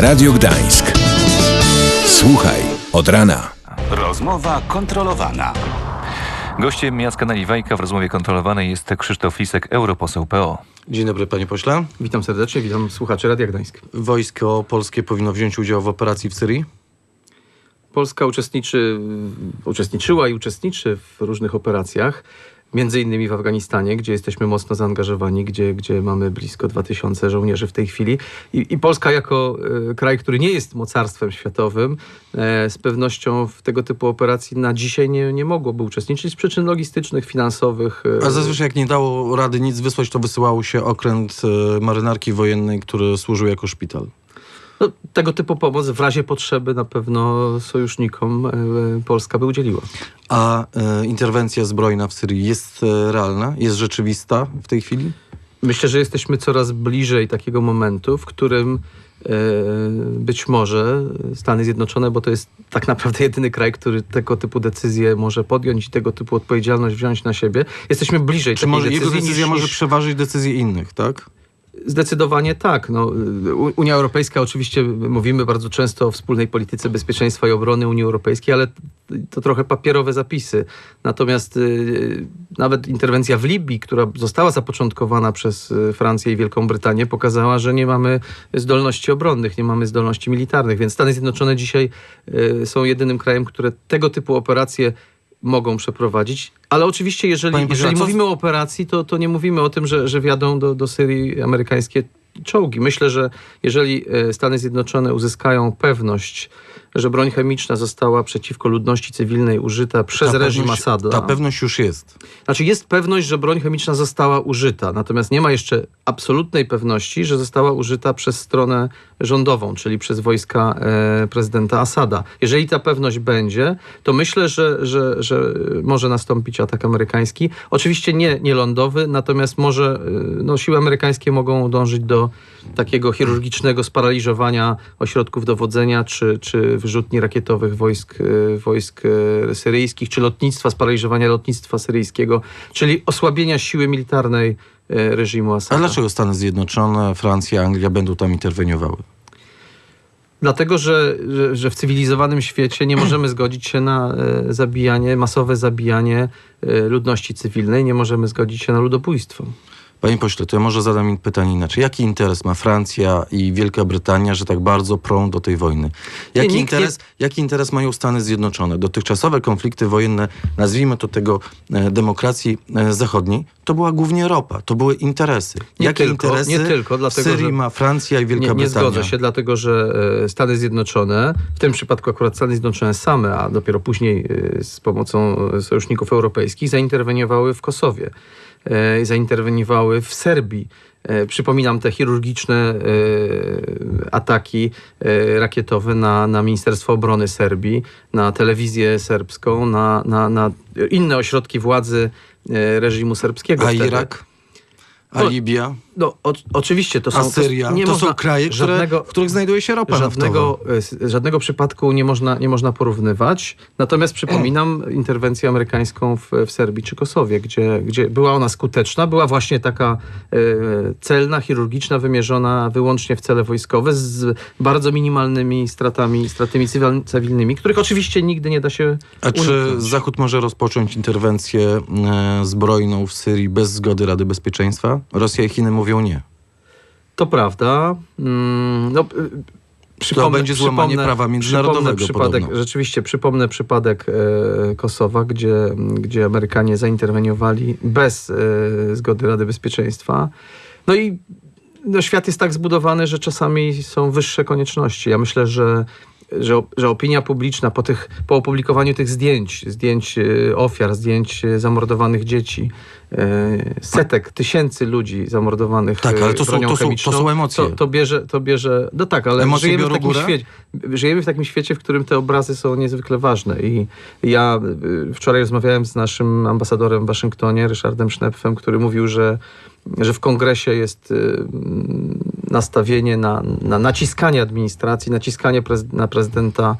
Radio Gdańsk. Słuchaj od rana. Rozmowa kontrolowana. Gościem Jacka Naliwajka w rozmowie kontrolowanej jest Krzysztof Lisek, europoseł PO. Dzień dobry panie pośle. Witam serdecznie, witam słuchaczy Radia Gdańsk. Wojsko polskie powinno wziąć udział w operacji w Syrii? Polska uczestniczy, uczestniczyła i uczestniczy w różnych operacjach, między innymi w Afganistanie, gdzie jesteśmy mocno zaangażowani, gdzie, gdzie mamy blisko 2000 żołnierzy w tej chwili. I, i Polska jako e, kraj, który nie jest mocarstwem światowym, e, z pewnością w tego typu operacji na dzisiaj nie, nie mogłoby uczestniczyć z przyczyn logistycznych, finansowych. e, A zazwyczaj jak nie dało rady nic wysłać, to wysyłało się okręt marynarki wojennej, który służył jako szpital. No, tego typu pomoc w razie potrzeby na pewno sojusznikom e, Polska by udzieliła. A e, interwencja zbrojna w Syrii jest e, realna? Jest rzeczywista w tej chwili? Myślę, że jesteśmy coraz bliżej takiego momentu, w którym e, być może Stany Zjednoczone, bo to jest tak naprawdę jedyny kraj, który tego typu decyzje może podjąć i tego typu odpowiedzialność wziąć na siebie. Jesteśmy bliżej Czy może decyzji jego decyzja niż, może przeważyć decyzje innych, tak? Zdecydowanie tak. No, Unia Europejska, oczywiście mówimy bardzo często o wspólnej polityce bezpieczeństwa i obrony Unii Europejskiej, ale to trochę papierowe zapisy. Natomiast y, nawet interwencja w Libii, która została zapoczątkowana przez y, Francję i Wielką Brytanię, pokazała, że nie mamy zdolności obronnych, nie mamy zdolności militarnych, więc Stany Zjednoczone dzisiaj y, są jedynym krajem, które tego typu operacje mogą przeprowadzić. Ale oczywiście, jeżeli, jeżeli mówimy o operacji, to, to nie mówimy o tym, że, że wjadą do, do Syrii amerykańskie czołgi. Myślę, że jeżeli e, Stany Zjednoczone uzyskają pewność, że broń chemiczna została przeciwko ludności cywilnej użyta przez Ta reżim pewność- Asada. Ta pewność już jest. Znaczy jest pewność, że broń chemiczna została użyta, natomiast nie ma jeszcze absolutnej pewności, że została użyta przez stronę rządową, czyli przez wojska e, prezydenta Asada. Jeżeli ta pewność będzie, to myślę, że, że, że może nastąpić atak amerykański. Oczywiście nie, nie lądowy, natomiast może e, no, siły amerykańskie mogą dążyć do takiego chirurgicznego sparaliżowania ośrodków dowodzenia, czy, czy wyrzutni rakietowych wojsk, e, wojsk e, syryjskich, czy lotnictwa, sparaliżowania lotnictwa syryjskiego, czyli osłabienia siły militarnej e, reżimu A Asada. dlaczego Stany Zjednoczone, Francja, Anglia będą tam interweniowały? Dlatego, że, że, że w cywilizowanym świecie nie możemy zgodzić się na zabijanie, masowe zabijanie ludności cywilnej, nie możemy zgodzić się na ludobójstwo. Panie pośle, to ja może zadam pytanie inaczej. Jaki interes ma Francja i Wielka Brytania, że tak bardzo prą do tej wojny? Jaki, nie- interes, jaki interes mają Stany Zjednoczone? Dotychczasowe konflikty wojenne, nazwijmy to tego e, demokracji e, zachodniej, to była głównie ropa, to były interesy. Nie Jakie tylko, interesy nie tylko, dlatego, Syrii że- ma Francja i Wielka Nie, nie Brytania? zgodzę się, dlatego że e, Stany Zjednoczone, w tym przypadku akurat Stany Zjednoczone same, a dopiero później z pomocą sojuszników europejskich, zainterweniowały w Kosowie, zainterweniowały w Serbii. E, Przypominam te chirurgiczne e, ataki e, rakietowe na, na Ministerstwo Obrony Serbii, na telewizję serbską, na, na, na inne ośrodki władzy e, reżimu serbskiego. A wtedy. Irak? A To- Libia? No, o, oczywiście to są... A Syria? To, nie To można są kraje, które, żadnego, w których znajduje się ropa żadnego, e, żadnego przypadku nie można, nie można porównywać. Natomiast przypominam interwencję amerykańską w, w Serbii czy Kosowie, gdzie, gdzie była ona skuteczna. Była właśnie taka e, celna, chirurgiczna, wymierzona wyłącznie w cele wojskowe z bardzo minimalnymi stratami, stratami cywil, cywilnymi, których oczywiście nigdy nie da się A czy uniknąć. Zachód może rozpocząć interwencję e, zbrojną w Syrii bez zgody Rady Bezpieczeństwa? Rosja i Chiny mówią nie. To prawda. Mm, no, y, będzie złamanie prawa międzynarodowego przypomnę przypadek, podobno. Rzeczywiście, przypomnę przypadek e, Kosowa, gdzie, gdzie Amerykanie zainterweniowali bez e, zgody Rady Bezpieczeństwa. No i no, świat jest tak zbudowany, że czasami są wyższe konieczności. Ja myślę, że że, że opinia publiczna po, tych, po opublikowaniu tych zdjęć, zdjęć e, ofiar, zdjęć e, zamordowanych dzieci, e, setek, tysięcy ludzi zamordowanych Tak, ale to są- to są- to są emocje. To, to, bierze, to bierze, no tak, ale Emocje żyjemy w, takim górę? świecie, żyjemy w takim świecie, w którym te obrazy są niezwykle ważne i ja wczoraj rozmawiałem z naszym ambasadorem w Waszyngtonie, Ryszardem Sznepfem, który mówił, że że w kongresie jest y, nastawienie na, na naciskanie administracji, naciskanie prez, na prezydenta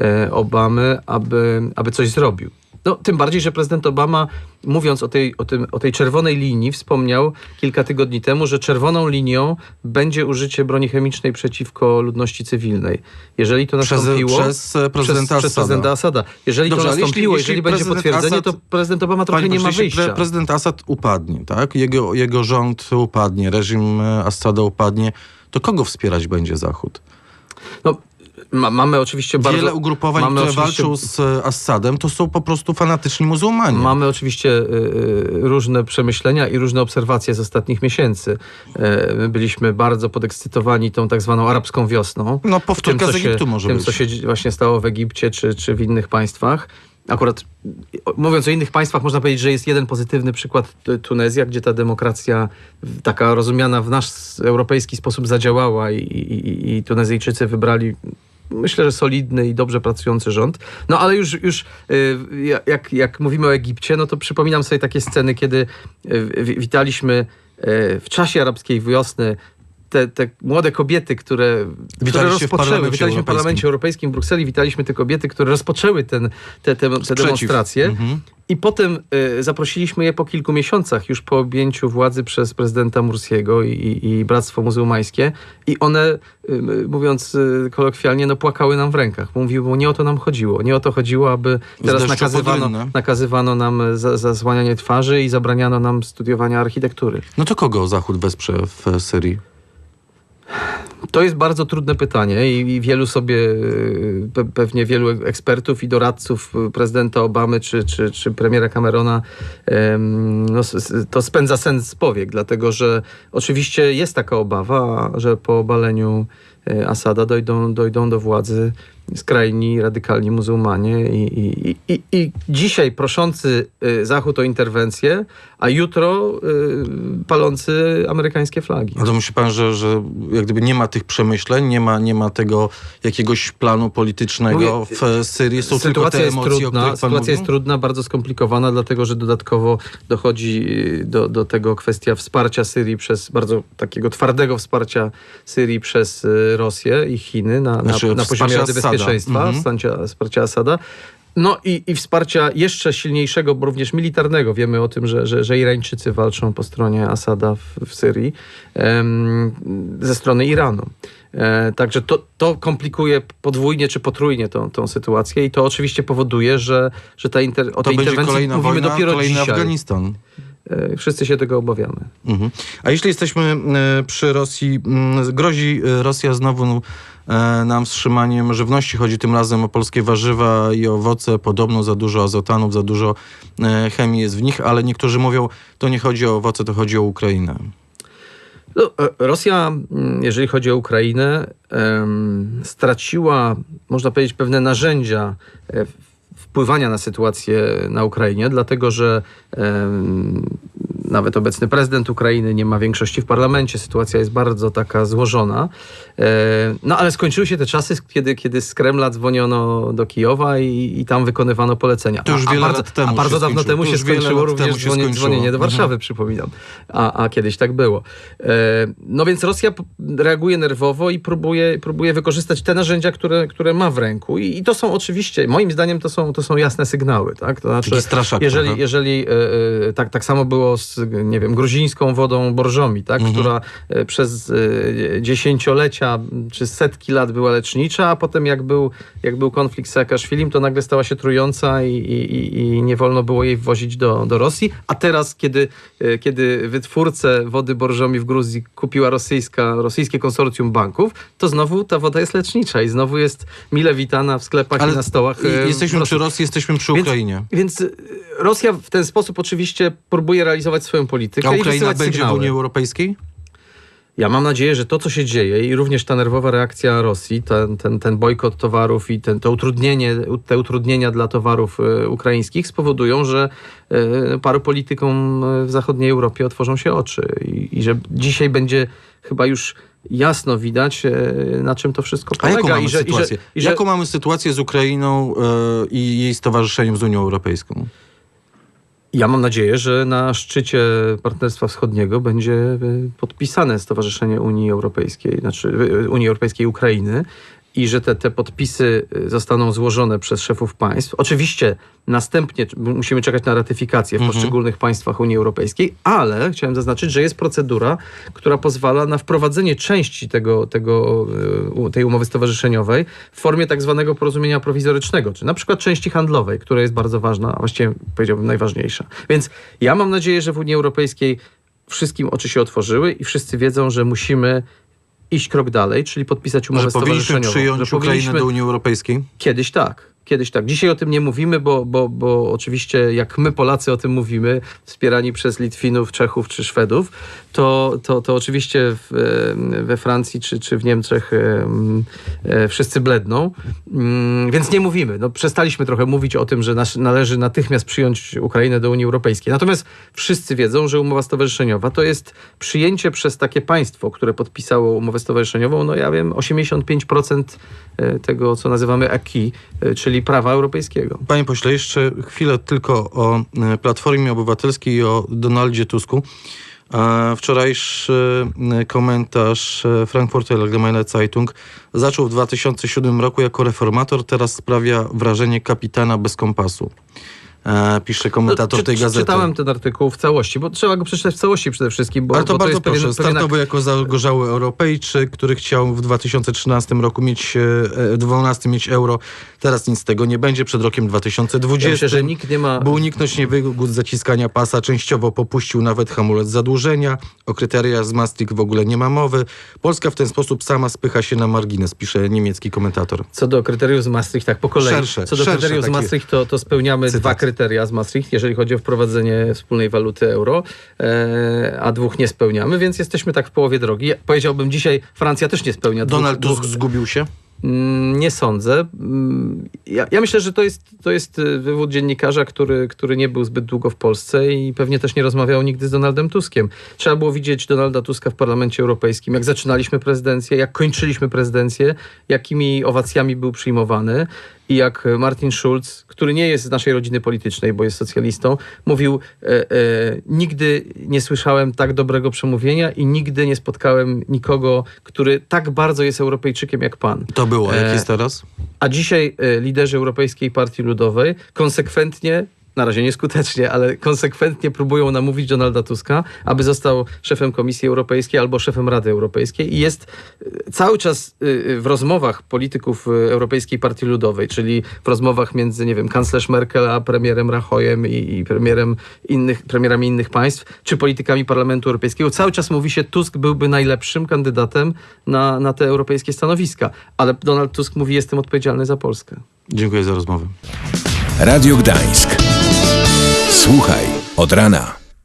e, Obamy, aby, aby coś zrobił. No, tym bardziej, że prezydent Obama, mówiąc o tej, o, tym, o tej czerwonej linii, wspomniał kilka tygodni temu, że czerwoną linią będzie użycie broni chemicznej przeciwko ludności cywilnej. Jeżeli to Przez, nastąpiło... przez e, prezydenta przez, przez prezydenta Asada. Jeżeli Dobrze, to nastąpiło, jeśli- jeżeli, będzie potwierdzenie, Assad- to prezydent Obama trochę nie ma wyjścia. pre- prezydent Assad upadnie, tak? Jego, jego rząd upadnie, reżim e, Assada upadnie, to kogo wspierać będzie Zachód? No, ma, mamy oczywiście bardzo... Wiele ugrupowań, które oczywiście- walczą z e, Assadem, to są po prostu fanatyczni muzułmanie. Mamy oczywiście y, y, różne przemyślenia i różne obserwacje z ostatnich miesięcy. My byliśmy bardzo podekscytowani tą tak zwaną arabską wiosną. No powtórka co z Egiptu się, może tym, być. co się właśnie stało w Egipcie czy, czy w innych państwach. Akurat mówiąc o innych państwach, można powiedzieć, że jest jeden pozytywny przykład Tunezja, gdzie ta demokracja taka rozumiana w nasz europejski sposób zadziałała i, i- i Tunezyjczycy wybrali myślę, że solidny i dobrze pracujący rząd. No ale już, już y, jak, jak mówimy o Egipcie, no to przypominam sobie takie sceny, kiedy y, wi- witaliśmy y, w czasie arabskiej wiosny te, te młode kobiety, które, które w rozpoczęły, Parlamencie witaliśmy w Parlamencie Europejskim. W Brukseli, witaliśmy te kobiety, które rozpoczęły ten, te, te, te demonstracje. Mhm. I potem y, zaprosiliśmy je po kilku miesiącach, już po objęciu władzy przez prezydenta Mursiego i, i, Bractwo Muzułmańskie. I one, y, mówiąc y, kolokwialnie, no płakały nam w rękach. Mówiły, bo nie o to nam chodziło. Nie o to chodziło, aby teraz nakazywano, nakazywano nam za, zasłanianie twarzy i zabraniano nam studiowania architektury. No to kogo Zachód wesprze w Syrii? To jest bardzo trudne pytanie i, wielu sobie, pe, pewnie wielu ekspertów i doradców y, prezydenta Obamy czy, czy, czy premiera Camerona no, to spędza sens z powiek, dlatego że oczywiście jest taka obawa, że po obaleniu e, Asada dojdą, dojdą do władzy skrajni, radykalni muzułmanie i, i, i- i, dzisiaj proszący y, Zachód o interwencję, a jutro y, palący amerykańskie flagi. To myśli pan, że, że jak gdyby nie ma tych przemyśleń, nie ma, nie ma tego jakiegoś planu politycznego w Syrii, są tylko sytuacja te jest emocje, trudna, sytuacja jest mówił? trudna, bardzo skomplikowana, dlatego że dodatkowo dochodzi y, do, do tego kwestia wsparcia Syrii przez bardzo takiego twardego wsparcia Syrii przez Rosję i Chiny na, Znaczy, na, na poziomie Rady Assada. Bezpieczeństwa, Mhm. wsparcia, wsparcia Asada. No i, i wsparcia jeszcze silniejszego, bo również militarnego. Wiemy o tym, że, że, że Irańczycy walczą po stronie Asada w, w Syrii em, ze strony Iranu. E, także to, to komplikuje podwójnie czy potrójnie tą, tą sytuację i to oczywiście powoduje, że, że ta inter, o To tej będzie interwencji mówimy wojna, dopiero kolejny dzisiaj. Afganistan. E, wszyscy się tego obawiamy. Mhm. A jeśli jesteśmy e, przy Rosji, m, grozi e, Rosja znowu nam wstrzymaniem żywności. Chodzi tym razem o polskie warzywa i owoce. Podobno za dużo azotanów, za dużo chemii jest w nich, ale niektórzy mówią, to nie chodzi o owoce, to chodzi o Ukrainę. No, Rosja, mm, jeżeli chodzi o Ukrainę, straciła, można powiedzieć, pewne narzędzia wpływania na sytuację na Ukrainie, dlatego że nawet obecny prezydent Ukrainy nie ma większości w parlamencie. Sytuacja jest bardzo taka złożona. E, no ale skończyły się te czasy, kiedy, kiedy z Kremla dzwoniono do Kijowa i, i tam wykonywano polecenia. To już a, a wiele bardzo, lat temu a bardzo się dawno temu się wiele skończyło również się dzwonienie, dzwonienie do Mhm. Warszawy, przypominam. A, a kiedyś tak było. E, no więc Rosja reaguje nerwowo i próbuje, próbuje wykorzystać te narzędzia, które, które ma w ręku. I, I to są oczywiście, moim zdaniem, to są, to są jasne sygnały. Tak? To znaczy, straszak jeżeli, jeżeli e, tak, tak samo było z, nie wiem, gruzińską wodą borżomi, tak? Mhm. która e, przez e, dziesięciolecia czy setki lat była lecznicza, a potem jak był, jak był konflikt z Saakaszwilim, to nagle stała się trująca i, i, i- nie wolno było jej wwozić do, do Rosji. A teraz, kiedy, e, kiedy wytwórcę wody borżomi w Gruzji kupiła rosyjska, rosyjskie konsorcjum banków, to znowu ta woda jest lecznicza i znowu jest mile witana w sklepach i na stołach. jesteśmy Rosji. przy Rosji, jesteśmy przy Więc- Ukrainie. Więc y, Rosja w ten sposób oczywiście próbuje realizować swoją politykę A Ukraina będzie w sygnały. Unii Europejskiej? Ja mam nadzieję, że to, co się dzieje i również ta nerwowa reakcja Rosji, ten, ten, ten bojkot towarów i ten, to utrudnienie, te utrudnienia dla towarów e, ukraińskich spowodują, że e, paru politykom e, w zachodniej Europie otworzą się oczy i, i że dzisiaj będzie chyba już jasno widać, na czym to wszystko A polega. jaką mamy I że, sytuację? I że, i że, Jaką mamy sytuację z Ukrainą e, i jej stowarzyszeniem z Unią Europejską? Ja mam nadzieję, że na szczycie Partnerstwa Wschodniego będzie y, podpisane Stowarzyszenie Unii Europejskiej, znaczy y, Unii Europejskiej Ukrainy. I że te, te podpisy y, zostaną złożone przez szefów państw. Oczywiście następnie musimy czekać na ratyfikację w poszczególnych państwach Unii Europejskiej, ale chciałem zaznaczyć, że jest procedura, która pozwala na wprowadzenie części tego, tego, y, tej umowy stowarzyszeniowej w formie tak zwanego porozumienia prowizorycznego, czy na przykład części handlowej, która jest bardzo ważna, a właściwie powiedziałbym najważniejsza. Więc ja mam nadzieję, że w Unii Europejskiej wszystkim oczy się otworzyły i wszyscy wiedzą, że musimy iść krok dalej, czyli podpisać umowę Że powinniśmy stowarzyszeniową. przyjąć że Ukrainę do Unii Europejskiej? Kiedyś tak. Kiedyś tak. Dzisiaj o tym nie mówimy, bo, bo, bo oczywiście jak my Polacy o tym mówimy, wspierani przez Litwinów, Czechów czy Szwedów, to, to, to oczywiście w, we Francji czy, czy w Niemczech e, wszyscy bledną. Mm, Więc nie mówimy. No, przestaliśmy trochę mówić o tym, że nasz, należy natychmiast przyjąć Ukrainę do Unii Europejskiej. Natomiast wszyscy wiedzą, że umowa stowarzyszeniowa to jest przyjęcie przez takie państwo, które podpisało umowę stowarzyszeniową, no ja wiem, 85% e, tego, co nazywamy acquis, e, czyli prawa europejskiego. Panie pośle, jeszcze chwilę tylko o e, Platformie Obywatelskiej i o Donaldzie Tusku. E, Wczorajszy e, komentarz Frankfurter Allgemeine Zeitung zaczął w 2007 roku jako reformator, teraz sprawia wrażenie kapitana bez kompasu. E, Pisze komentator No, czy- tej gazety. Czytałem ten artykuł w całości, bo trzeba go przeczytać w całości przede wszystkim, bo, Ale to bo bardzo jest pewien- proszę. pewien Startował jako zagorzały Europejczyk, który chciał w 2013 roku mieć, e, 12 mieć euro. Teraz nic z tego nie będzie. Przed rokiem 2020. Ja myślę, że nikt nie ma... By uniknąć niewygód zaciskania pasa, częściowo popuścił nawet hamulec zadłużenia. O kryteriach z Maastricht w ogóle nie ma mowy. Polska w ten sposób sama spycha się na margines, pisze niemiecki komentator. Co do kryteriów z Maastricht, tak po kolei. Szersze, Co do szersze kryteriów z Maastricht, to, to spełniamy cytat. dwa kryteria z Maastricht, jeżeli chodzi o wprowadzenie wspólnej waluty euro, e, a dwóch nie spełniamy, więc jesteśmy tak w połowie drogi. Powiedziałbym dzisiaj, Francja też nie spełnia dwóch, Donald dwóch, Tusk zgubił się? Mm, Nie sądzę. Mm, Ja, ja myślę, że to jest, to jest y, wywód dziennikarza, który, który nie był zbyt długo w Polsce i pewnie też nie rozmawiał nigdy z Donaldem Tuskiem. Trzeba było widzieć Donalda Tuska w Parlamencie Europejskim, jak zaczynaliśmy prezydencję, jak kończyliśmy prezydencję, jakimi owacjami był przyjmowany i jak Martin Schulz, który nie jest z naszej rodziny politycznej, bo jest socjalistą, mówił: e, e, Nigdy nie słyszałem tak dobrego przemówienia i nigdy nie spotkałem nikogo, który tak bardzo jest Europejczykiem jak pan. To było. Jak E, jest teraz? A dzisiaj e, liderzy Europejskiej Partii Ludowej konsekwentnie, na razie nieskutecznie, ale konsekwentnie próbują namówić Donalda Tuska, aby został szefem Komisji Europejskiej albo szefem Rady Europejskiej i jest e, cały czas e, w rozmowach polityków Europejskiej Partii Ludowej, czyli w rozmowach między, nie wiem, kanclerz Merkel a premierem Rachojem i, i premierem innych, premierami innych państw, czy politykami Parlamentu Europejskiego. Cały czas mówi się, Tusk byłby najlepszym kandydatem na, na te europejskie stanowiska. Ale Donald Tusk mówi, jestem odpowiedzialny za Polskę. Dziękuję za rozmowę. Radio Gdańsk. Słuchaj od rana.